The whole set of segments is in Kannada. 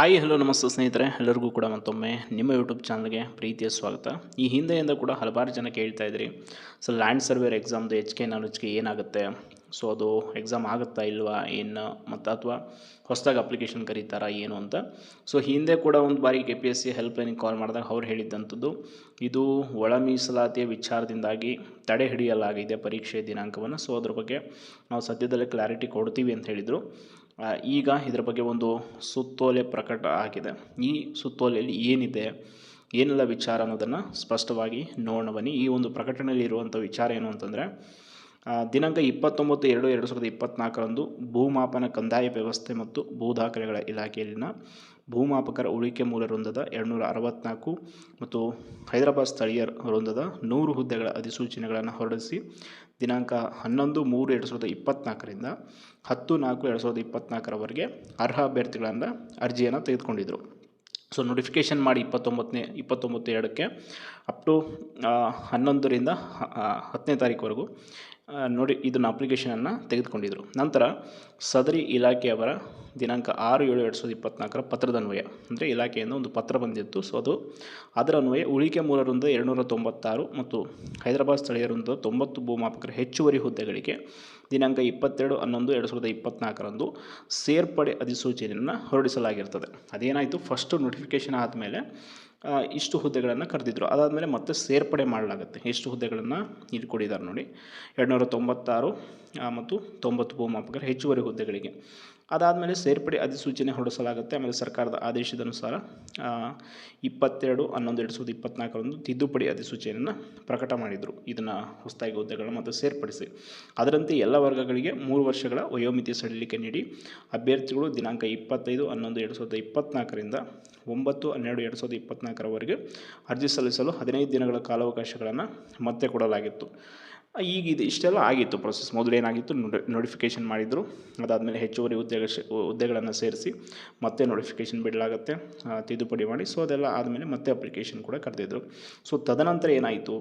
ಹಾಯ್ ಹಲೋ ನಮಸ್ತೆ ಸ್ನೇಹಿತರೆ. ಎಲ್ಲರಿಗೂ ಕೂಡ ಮತ್ತೊಮ್ಮೆ ನಿಮ್ಮ ಯೂಟ್ಯೂಬ್ ಚಾನಲ್ಗೆ ಪ್ರೀತಿಯ ಸ್ವಾಗತ. ಈ ಹಿಂದೆಯಿಂದ ಕೂಡ ಹಲವಾರು ಜನ ಕೇಳ್ತಾ ಇದ್ರಿ. ಸೊ ಲ್ಯಾಂಡ್ ಸರ್ವೇರ್ ಎಕ್ಸಾಮ್ದು ಎಚ್ ಕೆ ನಾಲೆಜ್ಗೆ ಏನಾಗುತ್ತೆ? ಸೊ ಅದು ಎಕ್ಸಾಮ್ ಆಗುತ್ತಾ ಇಲ್ವಾ? ಏನು? ಮತ್ತು ಅಥವಾ ಹೊಸದಾಗಿ ಅಪ್ಲಿಕೇಶನ್ ಕರೀತಾರಾ? ಏನು ಅಂತ. ಸೊ ಹಿಂದೆ ಕೂಡ ಒಂದು ಬಾರಿ ಕೆ ಪಿ ಎಸ್ ಸಿ ಹೆಲ್ಪ್ಲೈನಿಗೆ ಕಾಲ್ ಮಾಡಿದಾಗ ಅವ್ರು ಹೇಳಿದ್ದಂಥದ್ದು ಇದು ಒಳ ಮೀಸಲಾತಿಯ ವಿಚಾರದಿಂದಾಗಿ ತಡೆ ಹಿಡಿಯಲಾಗಿದೆ ಪರೀಕ್ಷೆ ದಿನಾಂಕವನ್ನು. ಸೊ ಅದ್ರ ಬಗ್ಗೆ ನಾವು ಸದ್ಯದಲ್ಲೇ ಕ್ಲಾರಿಟಿ ಕೊಡ್ತೀವಿ ಅಂತ ಹೇಳಿದರು. ಈಗ ಇದರ ಬಗ್ಗೆ ಒಂದು ಸುತ್ತೋಲೆ ಪ್ರಕಟ ಆಗಿದೆ. ಈ ಸುತ್ತೋಲೆಯಲ್ಲಿ ಏನಿದೆ, ಏನೆಲ್ಲ ವಿಚಾರ ಅನ್ನೋದನ್ನು ಸ್ಪಷ್ಟವಾಗಿ ನೋಡೋಣ ಬನ್ನಿ. ಈ ಒಂದು ಪ್ರಕಟಣೆಯಲ್ಲಿ ಇರುವಂಥ ವಿಚಾರ ಏನು ಅಂತಂದರೆ ದಿನಾಂಕ ಇಪ್ಪತ್ತೊಂಬತ್ತು ಎರಡು ಎರಡು ಸಾವಿರದ ಇಪ್ಪತ್ತ್ನಾಲ್ಕರಂದು ಭೂಮಾಪನ ಕಂದಾಯ ವ್ಯವಸ್ಥೆ ಮತ್ತು ಭೂ ದಾಖಲೆಗಳ ಇಲಾಖೆಯಲ್ಲಿನ ಭೂಮಾಪಕರ ಉಳಿಕೆ ಮೂಲ ವೃಂದದ ಎರಡುನೂರ ಅರವತ್ತ್ನಾಲ್ಕು ಮತ್ತು ಹೈದರಾಬಾದ್ ಸ್ಥಳೀಯ ವೃಂದದ ನೂರು ಹುದ್ದೆಗಳ ಅಧಿಸೂಚನೆಗಳನ್ನು ಹೊರಡಿಸಿ ದಿನಾಂಕ ಹನ್ನೊಂದು ಮೂರು ಎರಡು ಸಾವಿರದ ಇಪ್ಪತ್ತ್ನಾಲ್ಕರಿಂದ ಹತ್ತು ನಾಲ್ಕು ಎರಡು ಸಾವಿರದ ಇಪ್ಪತ್ತ್ನಾಲ್ಕರವರೆಗೆ ಅರ್ಹ ಅಭ್ಯರ್ಥಿಗಳಿಂದ ಅರ್ಜಿಯನ್ನು ತೆಗೆದುಕೊಂಡಿದ್ದರು ಸೊ ನೋಟಿಫಿಕೇಷನ್ ಮಾಡಿ ಇಪ್ಪತ್ತೊಂಬತ್ತನೇ, ಇಪ್ಪತ್ತೊಂಬತ್ತು ಎರಡಕ್ಕೆ ಅಪ್ ಟು ಹನ್ನೊಂದರಿಂದ ಹತ್ತನೇ ತಾರೀಕುವರೆಗೂ ನೋಡಿ, ಇದನ್ನು ಅಪ್ಲಿಕೇಶನನ್ನು ತೆಗೆದುಕೊಂಡಿದ್ದರು ನಂತರ ಸದರಿ ಇಲಾಖೆಯವರ ದಿನಾಂಕ ಆರು ಏಳು ಎರಡು ಸಾವಿರದ ಇಪ್ಪತ್ತ್ನಾಲ್ಕರ ಪತ್ರದ ಅನ್ವಯ ಅಂದರೆ ಇಲಾಖೆಯಿಂದ ಒಂದು ಪತ್ರ ಬಂದಿತ್ತು. ಸೊ ಅದು ಅದರ ಅನ್ವಯ ಉಳಿಕೆ ಮೂರರಿಂದ ಎರಡುನೂರ ತೊಂಬತ್ತಾರು ಮತ್ತು ಹೈದರಾಬಾದ್ ಸ್ಥಳೀಯರಿಂದ ತೊಂಬತ್ತು ಭೂಮಾಪಕರ ಹೆಚ್ಚುವರಿ ಹುದ್ದೆಗಳಿಗೆ ದಿನಾಂಕ ಇಪ್ಪತ್ತೆರಡು ಹನ್ನೊಂದು ಎರಡು ಸಾವಿರದ ಇಪ್ಪತ್ನಾಲ್ಕರಂದು ಸೇರ್ಪಡೆ ಅಧಿಸೂಚನೆಯನ್ನು ಹೊರಡಿಸಲಾಗಿರ್ತದೆ. ಅದೇನಾಯಿತು? ಫಸ್ಟು ನೋಟಿಫಿಕೇಷನ್ ಆದಮೇಲೆ ಇಷ್ಟು ಹುದ್ದೆಗಳನ್ನು ಕರೆದಿದ್ರು. ಅದಾದಮೇಲೆ ಮತ್ತೆ ಸೇರ್ಪಡೆ ಮಾಡಲಾಗುತ್ತೆ. ಎಷ್ಟು ಹುದ್ದೆಗಳನ್ನು ಇಲ್ಲಿ ಕೊಟ್ಟಿದ್ದಾರೆ ನೋಡಿ. ಎರಡುನೂರ ತೊಂಬತ್ತಾರು ಮತ್ತು ತೊಂಬತ್ತು ಭೂಮಾಪಕರ ಹೆಚ್ಚುವರಿ ಹುದ್ದೆಗಳಿಗೆ. ಅದಾದಮೇಲೆ ಸೇರ್ಪಡೆ ಅಧಿಸೂಚನೆ ಹೊರಡಿಸಲಾಗುತ್ತೆ. ಆಮೇಲೆ ಸರ್ಕಾರದ ಆದೇಶದ ಅನುಸಾರ ಇಪ್ಪತ್ತೆರಡು, ಹನ್ನೊಂದು, ಎರಡು ಸಾವಿರದ ಇಪ್ಪತ್ತ್ನಾಲ್ಕರಂದು ತಿದ್ದುಪಡಿ ಅಧಿಸೂಚನೆಯನ್ನು ಪ್ರಕಟ ಮಾಡಿದರು. ಇದನ್ನು ಹೊಸದಾಗಿ ಹುದ್ದೆಗಳನ್ನು ಮತ್ತು ಸೇರ್ಪಡಿಸಿ. ಅದರಂತೆ ಎಲ್ಲ ವರ್ಗಗಳಿಗೆ ಮೂರು ವರ್ಷಗಳ ವಯೋಮಿತಿ ಸಡಿಲಿಕೆ ನೀಡಿ ಅಭ್ಯರ್ಥಿಗಳು ದಿನಾಂಕ ಇಪ್ಪತ್ತೈದು, ಹನ್ನೊಂದು, ಎರಡು ಸಾವಿರದ ಇಪ್ಪತ್ತ್ನಾಲ್ಕರಿಂದ ಒಂಬತ್ತು, ಹನ್ನೆರಡು, ಎರಡು ಸಾವಿರದ ಇಪ್ಪತ್ತ್ನಾಲ್ಕರವರೆಗೆ ಅರ್ಜಿ ಸಲ್ಲಿಸಲು ಹದಿನೈದು ದಿನಗಳ ಕಾಲಾವಕಾಶಗಳನ್ನು ಮತ್ತೆ ಕೊಡಲಾಗಿತ್ತು. ಈಗ ಇದು ಇಷ್ಟೆಲ್ಲ ಆಗಿತ್ತು ಪ್ರೊಸೆಸ್ ಮೊದಲೇನಾಗಿತ್ತು ನೋಡಿ ನೋಟಿಫಿಕೇಷನ್ ಮಾಡಿದರು. ಅದಾದಮೇಲೆ ಹೆಚ್ಚುವರಿ ಉದ್ಯೋಗ ಹುದ್ದೆಗಳನ್ನು ಸೇರಿಸಿ ಮತ್ತೆ ನೋಟಿಫಿಕೇಷನ್ ಬಿಡಲಾಗುತ್ತೆ. ತಿದ್ದುಪಡಿ ಮಾಡಿ. ಸೊ ಅದೆಲ್ಲ ಆದಮೇಲೆ ಮತ್ತೆ ಅಪ್ಲಿಕೇಶನ್ ಕೂಡ ಕರೆದಿದ್ರು. ಸೊ ತದನಂತರ ಏನಾಯಿತು?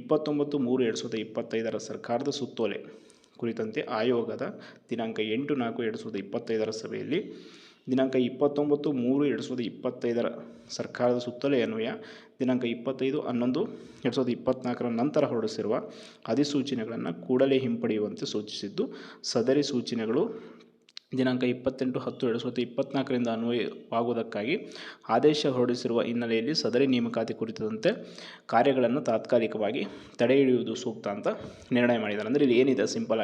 ಇಪ್ಪತ್ತೊಂಬತ್ತು ಮೂರು ಎರಡು ಸಾವಿರದ ಇಪ್ಪತ್ತೈದರ ಸರ್ಕಾರದ ಸುತ್ತೋಲೆ ಕುರಿತಂತೆ ಆಯೋಗದ ದಿನಾಂಕ ಎಂಟು ನಾಲ್ಕು ಎರಡು ಸಾವಿರದ ಇಪ್ಪತ್ತೈದರ ಸಭೆಯಲ್ಲಿ ದಿನಾಂಕ ಇಪ್ಪತ್ತೊಂಬತ್ತು ಮೂರು ಎರಡು ಸಾವಿರದ ಇಪ್ಪತ್ತೈದರ ಸರ್ಕಾರದ ಸುತ್ತಲೇ ಅನ್ವಯ, ದಿನಾಂಕ ಇಪ್ಪತ್ತೈದು ಹನ್ನೊಂದು ಎರಡು ಸಾವಿರದ ಇಪ್ಪತ್ತ್ನಾಲ್ಕರ ನಂತರ ಹೊರಡಿಸಿರುವ ಅಧಿಸೂಚನೆಗಳನ್ನು ಕೂಡಲೇ ಹಿಂಪಡೆಯುವಂತೆ ಸೂಚಿಸಿದ್ದು, ಸದರಿ ಸೂಚನೆಗಳು ದಿನಾಂಕ ಇಪ್ಪತ್ತೆಂಟು ಹತ್ತು ಎರಡು ಸಾವಿರದ ಇಪ್ಪತ್ತ್ನಾಲ್ಕರಿಂದ ಅನ್ವಯವಾಗುವುದಕ್ಕಾಗಿ ಆದೇಶ ಹೊರಡಿಸಿರುವ ಹಿನ್ನೆಲೆಯಲ್ಲಿ ಸದರಿ ನೇಮಕಾತಿ ಕುರಿತಂತೆ ಕಾರ್ಯಗಳನ್ನು ತಾತ್ಕಾಲಿಕವಾಗಿ ತಡೆ ಹಿಡಿಯುವುದು ಸೂಕ್ತ ಅಂತ ನಿರ್ಣಯ ಮಾಡಿದ್ದಾರೆ. ಅಂದರೆ ಇಲ್ಲಿ ಏನಿದೆ? ಸಿಂಪಲ್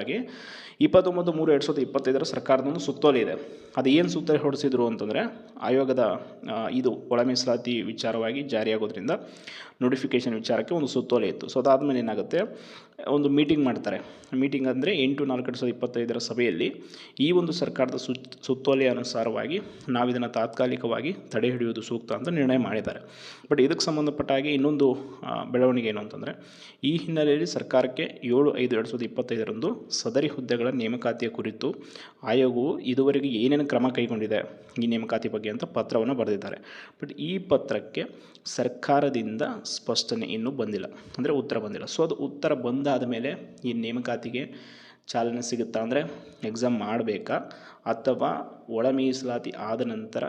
ಇಪ್ಪತ್ತೊಂಬತ್ತು ಮೂರು ಎರಡು ಸಾವಿರದ ಇಪ್ಪತ್ತೈದರ ಸರ್ಕಾರದ ಒಂದು ಸುತ್ತೋಲೆ ಇದೆ. ಅದು ಏನು ಸುತ್ತೋಲೆ ಹೊರಡಿಸಿದ್ರು ಅಂತಂದರೆ ಆಯೋಗದ ಇದು ಒಳ ಮೀಸಲಾತಿ ವಿಚಾರವಾಗಿ ಜಾರಿಯಾಗೋದ್ರಿಂದ ನೋಟಿಫಿಕೇಷನ್ ವಿಚಾರಕ್ಕೆ ಒಂದು ಸುತ್ತೋಲೆ ಇತ್ತು. ಸೊ ಅದಾದಮೇಲೆ ಏನಾಗುತ್ತೆ? ಒಂದು ಮೀಟಿಂಗ್ ಮಾಡ್ತಾರೆ. ಮೀಟಿಂಗ್ ಅಂದರೆ ಎಂಟು ನಾಲ್ಕು ಎರಡು ಸಾವಿರದ ಇಪ್ಪತ್ತೈದರ ಸಭೆಯಲ್ಲಿ ಈ ಒಂದು ಸರ್ಕಾರದ ಸುತ್ ಸುತ್ತೋಲೆಯ ಅನುಸಾರವಾಗಿ ನಾವು ಇದನ್ನು ತಾತ್ಕಾಲಿಕವಾಗಿ ತಡೆ ಹಿಡಿಯುವುದು ಸೂಕ್ತ ಅಂತ ನಿರ್ಣಯ ಮಾಡಿದ್ದಾರೆ. ಬಟ್ ಇದಕ್ಕೆ ಸಂಬಂಧಪಟ್ಟ ಹಾಗೆ ಇನ್ನೊಂದು ಬೆಳವಣಿಗೆ ಏನು ಅಂತಂದರೆ, ಈ ಹಿನ್ನೆಲೆಯಲ್ಲಿ ಸರ್ಕಾರಕ್ಕೆ ಏಳು ಐದು ಎರಡು ಸಾವಿರದ ಇಪ್ಪತ್ತೈದರಂದು ಸದರಿ ಹುದ್ದೆಗಳ ನೇಮಕಾತಿಯ ಕುರಿತು ಆಯೋಗವು ಇದುವರೆಗೆ ಏನೇನು ಕ್ರಮ ಕೈಗೊಂಡಿದೆ ಈ ನೇಮಕಾತಿ ಬಗ್ಗೆ ಅಂತ ಪತ್ರವನ್ನು ಬರೆದಿದ್ದಾರೆ. ಬಟ್ ಈ ಪತ್ರಕ್ಕೆ ಸರ್ಕಾರದಿಂದ ಸ್ಪಷ್ಟನೆ ಇನ್ನೂ ಬಂದಿಲ್ಲ. ಅಂದರೆ ಉತ್ತರ ಬಂದಿಲ್ಲ. ಸೊ ಅದು ಉತ್ತರ ಬಂದಾದ ಮೇಲೆ ಈ ನೇಮಕಾತಿಗೆ ಚಾಲನೆ ಸಿಗುತ್ತಾ ಅಂದರೆ ಎಕ್ಸಾಮ್ ಮಾಡಬೇಕಾ ಅಥವಾ ಒಳ ಮೀಸಲಾತಿ ಆದ ನಂತರ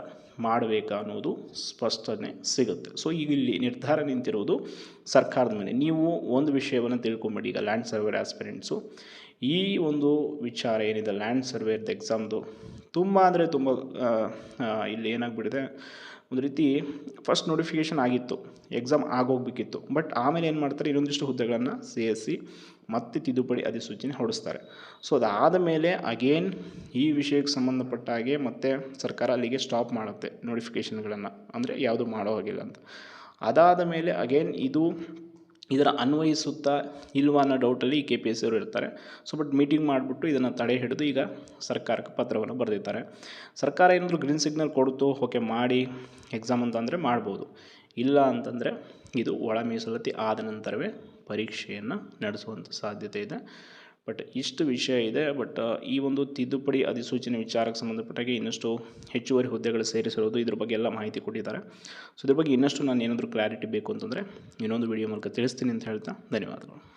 ಮಾಡಬೇಕಾ ಅನ್ನೋದು ಸ್ಪಷ್ಟನೆ ಸಿಗುತ್ತೆ. ಸೊ ಈಗ ಇಲ್ಲಿ ನಿರ್ಧಾರ ನಿಂತಿರುವುದು ಸರ್ಕಾರದ ಮೇಲೆ. ನೀವು ಒಂದು ವಿಷಯವನ್ನು ತಿಳ್ಕೊಂಬಿಡಿ, ಈಗ ಲ್ಯಾಂಡ್ ಸರ್ವೇರ್ ಆಸ್ಪಿರೆಂಟ್ಸು ಈ ಒಂದು ವಿಚಾರ ಏನಿದೆ ಲ್ಯಾಂಡ್ ಸರ್ವೇರ್ದು ಎಕ್ಸಾಮ್ದು ತುಂಬ ಅಂದರೆ ತುಂಬ ಇಲ್ಲಿ ಏನಾಗ್ಬಿಟ್ಟಿದೆ ಒಂದು ರೀತಿ ಫಸ್ಟ್ ನೋಟಿಫಿಕೇಷನ್ ಆಗಿತ್ತು ಎಕ್ಸಾಮ್ ಆಗೋಗ್ಬೇಕಿತ್ತು. ಬಟ್ ಆಮೇಲೆ ಏನು ಮಾಡ್ತಾರೆ, ಇನ್ನೊಂದಿಷ್ಟು ಹುದ್ದೆಗಳನ್ನು ಸೇರಿಸಿ ಮತ್ತೆ ತಿದ್ದುಪಡಿ ಅಧಿಸೂಚನೆ ಹೊರಡಿಸ್ತಾರೆ. ಸೊ ಅದಾದ ಮೇಲೆ ಅಗೇನ್ ಈ ವಿಷಯಕ್ಕೆ ಸಂಬಂಧಪಟ್ಟ ಹಾಗೆ ಮತ್ತೆ ಸರ್ಕಾರ ಅಲ್ಲಿಗೆ ಸ್ಟಾಪ್ ಮಾಡುತ್ತೆ ನೋಟಿಫಿಕೇಷನ್ಗಳನ್ನು ಅಂದರೆ ಯಾವುದು ಮಾಡೋ ಹಾಗಿಲ್ಲ ಅಂತ. ಅದಾದ ಮೇಲೆ ಅಗೇನ್ ಇದು ಇದರ ಅನ್ವಯಿಸುತ್ತಾ ಇಲ್ವಾ ಅನ್ನೋ ಡೌಟಲ್ಲಿ ಕೆ ಪಿ ಎಸ್ ಅವರು ಇರ್ತಾರೆ. ಸೊ ಬಟ್ ಮೀಟಿಂಗ್ ಮಾಡಿಬಿಟ್ಟು ಇದನ್ನು ತಡೆ ಹಿಡಿದು ಈಗ ಸರ್ಕಾರಕ್ಕೆ ಪತ್ರವನ್ನು ಬರೆದಿದ್ದಾರೆ ಸರ್ಕಾರ ಏನಾದರೂ ಗ್ರೀನ್ ಸಿಗ್ನಲ್ ಕೊಡ್ತು ಓಕೆ ಮಾಡಿ ಎಕ್ಸಾಮ್ ಅಂತಂದರೆ ಮಾಡ್ಬೋದು. ಇಲ್ಲ ಅಂತಂದರೆ ಇದು ಒಳ ಮೀಸಲಾತಿ ಆದ ನಂತರವೇ ಪರೀಕ್ಷೆಯನ್ನು ನಡೆಸುವಂಥ ಸಾಧ್ಯತೆ ಇದೆ. ಬಟ್ ಇಷ್ಟು ವಿಷಯ ಇದೆ. ಬಟ್ ಈ ಒಂದು ತಿದ್ದುಪಡಿ ಅಧಿಸೂಚನೆ ವಿಚಾರಕ್ಕೆ ಸಂಬಂಧಪಟ್ಟಾಗೆ ಇನ್ನಷ್ಟು ಹೆಚ್ಚುವರಿ ಹುದ್ದೆಗಳು ಸೇರಿಸಿರೋದು ಇದ್ರ ಬಗ್ಗೆ ಎಲ್ಲ ಮಾಹಿತಿ ಕೊಟ್ಟಿದ್ದಾರೆ. ಸೊ, ಇದ್ರ ಬಗ್ಗೆ ಇನ್ನಷ್ಟು ನಾನು ಏನಾದರೂ ಕ್ಲಾರಿಟಿ ಬೇಕು ಅಂತಂದರೆ ಇನ್ನೊಂದು ವಿಡಿಯೋ ಮೂಲಕ ತಿಳಿಸ್ತೀನಿ ಅಂತ ಹೇಳ್ತಾ ಧನ್ಯವಾದಗಳು.